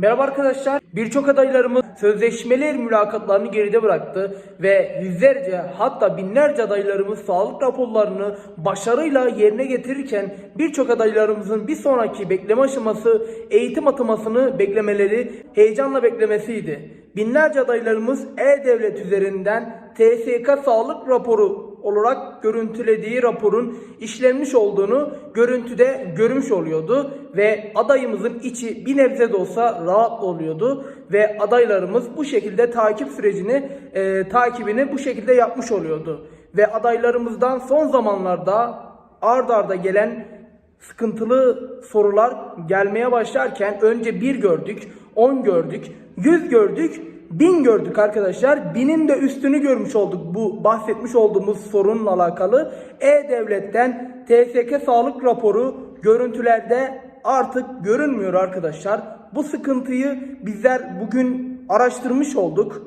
Merhaba arkadaşlar. Birçok adaylarımız sözleşmeli mülakatlarını geride bıraktı ve yüzlerce hatta binlerce adaylarımız sağlık raporlarını başarıyla yerine getirirken birçok adaylarımızın bir sonraki bekleme aşaması eğitim atamasını beklemeleri heyecanla beklemesiydi. Binlerce adaylarımız e-devlet üzerinden TSK sağlık raporu olarak görüntülediği raporun işlenmiş olduğunu görüntüde görmüş oluyordu ve adayımızın içi bir nebze de olsa rahat oluyordu ve adaylarımız bu şekilde takip sürecini e, takibini bu şekilde yapmış oluyordu. Ve adaylarımızdan son zamanlarda ard arda gelen sıkıntılı sorular gelmeye başlarken önce bir gördük, 10 gördük, 100 gördük, 1000 gördük arkadaşlar. Binin de üstünü görmüş olduk bu bahsetmiş olduğumuz sorunla alakalı. E-Devlet'ten TSK sağlık raporu görüntülerde artık görünmüyor arkadaşlar. Bu sıkıntıyı bizler bugün araştırmış olduk.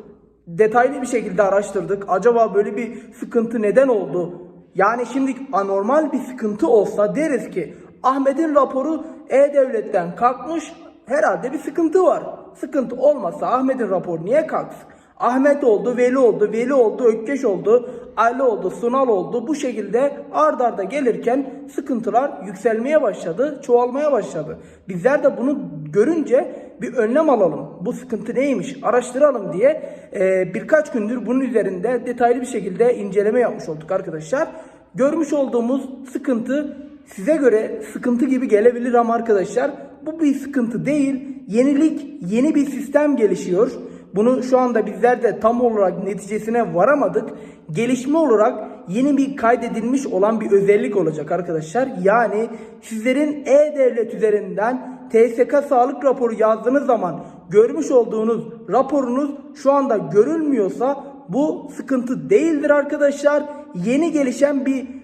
Detaylı bir şekilde araştırdık. Acaba böyle bir sıkıntı neden oldu? Yani şimdi anormal bir sıkıntı olsa deriz ki Ahmet'in raporu E-Devlet'ten kalkmış herhalde bir sıkıntı var. Sıkıntı olmasa Ahmet'in raporu niye kalksın? Ahmet oldu, Veli oldu, Veli oldu, Ökkeş oldu, Ali oldu, Sunal oldu. Bu şekilde ard arda gelirken sıkıntılar yükselmeye başladı, çoğalmaya başladı. Bizler de bunu görünce bir önlem alalım. Bu sıkıntı neymiş araştıralım diye e, birkaç gündür bunun üzerinde detaylı bir şekilde inceleme yapmış olduk arkadaşlar. Görmüş olduğumuz sıkıntı size göre sıkıntı gibi gelebilir ama arkadaşlar bu bir sıkıntı değil. Yenilik, yeni bir sistem gelişiyor. Bunu şu anda bizler de tam olarak neticesine varamadık. Gelişme olarak yeni bir kaydedilmiş olan bir özellik olacak arkadaşlar. Yani sizlerin e-devlet üzerinden TSK sağlık raporu yazdığınız zaman görmüş olduğunuz raporunuz şu anda görülmüyorsa bu sıkıntı değildir arkadaşlar. Yeni gelişen bir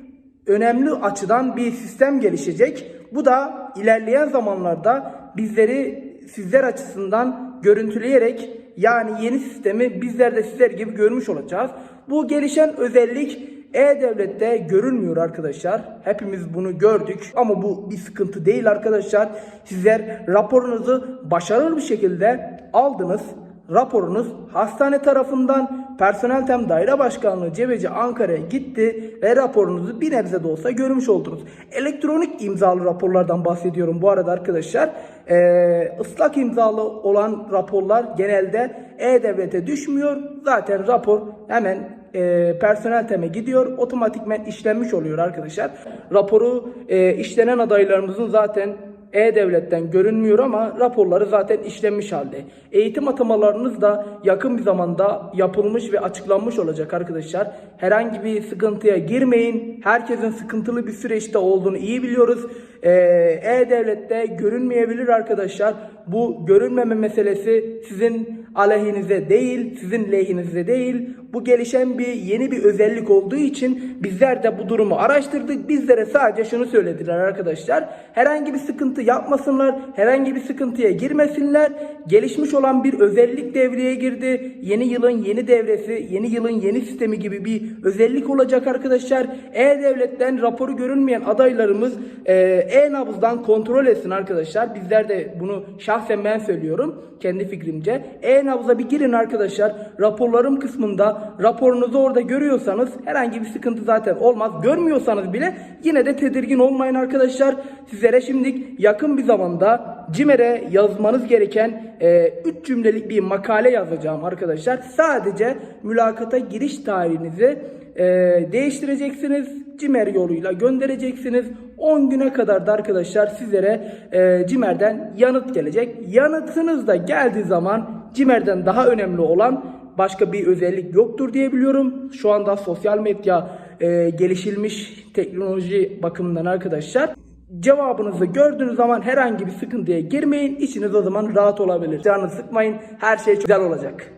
önemli açıdan bir sistem gelişecek. Bu da ilerleyen zamanlarda bizleri sizler açısından görüntüleyerek yani yeni sistemi bizler de sizler gibi görmüş olacağız. Bu gelişen özellik e-Devlet'te görünmüyor arkadaşlar. Hepimiz bunu gördük ama bu bir sıkıntı değil arkadaşlar. Sizler raporunuzu başarılı bir şekilde aldınız. Raporunuz hastane tarafından personel tem daire başkanlığı Cebeci Ankara'ya gitti ve raporunuzu bir nebze de olsa görmüş oldunuz. Elektronik imzalı raporlardan bahsediyorum bu arada arkadaşlar. Ee, ıslak imzalı olan raporlar genelde e-devlete düşmüyor. Zaten rapor hemen e, personel teme gidiyor. Otomatikmen işlenmiş oluyor arkadaşlar. Raporu e, işlenen adaylarımızın zaten e-Devlet'ten görünmüyor ama raporları zaten işlenmiş halde. Eğitim atamalarınız da yakın bir zamanda yapılmış ve açıklanmış olacak arkadaşlar. Herhangi bir sıkıntıya girmeyin. Herkesin sıkıntılı bir süreçte olduğunu iyi biliyoruz. Ee, E-Devlet'te görünmeyebilir arkadaşlar. Bu görünmeme meselesi sizin aleyhinize değil, sizin lehinize değil. Bu gelişen bir yeni bir özellik olduğu için bizler de bu durumu araştırdık. Bizlere sadece şunu söylediler arkadaşlar. Herhangi bir sıkıntı yapmasınlar, herhangi bir sıkıntıya girmesinler. Gelişmiş olan bir özellik devreye girdi. Yeni yılın yeni devresi, yeni yılın yeni sistemi gibi bir özellik olacak arkadaşlar. E-Devlet'ten raporu görünmeyen adaylarımız e, e-nabızdan kontrol etsin arkadaşlar. Bizler de bunu şahsen ben söylüyorum kendi fikrimce. E-nabıza bir girin arkadaşlar. Raporlarım kısmında raporunuzu orada görüyorsanız herhangi bir sıkıntı zaten olmaz. Görmüyorsanız bile yine de tedirgin olmayın arkadaşlar. Sizlere şimdilik yakın bir zamanda CİMER'e yazmanız gereken 3 cümlelik bir makale yazacağım arkadaşlar. Sadece mülakata giriş tarihinizi e, değiştireceksiniz. CİMER yoluyla göndereceksiniz. 10 güne kadar da arkadaşlar sizlere e, CİMER'den yanıt gelecek. Yanıtınız da geldiği zaman CİMER'den daha önemli olan başka bir özellik yoktur diye biliyorum. Şu anda sosyal medya e, gelişilmiş teknoloji bakımından arkadaşlar. Cevabınızı gördüğünüz zaman herhangi bir sıkıntıya girmeyin. İçiniz o zaman rahat olabilir. Canınızı sıkmayın. Her şey çok güzel olacak.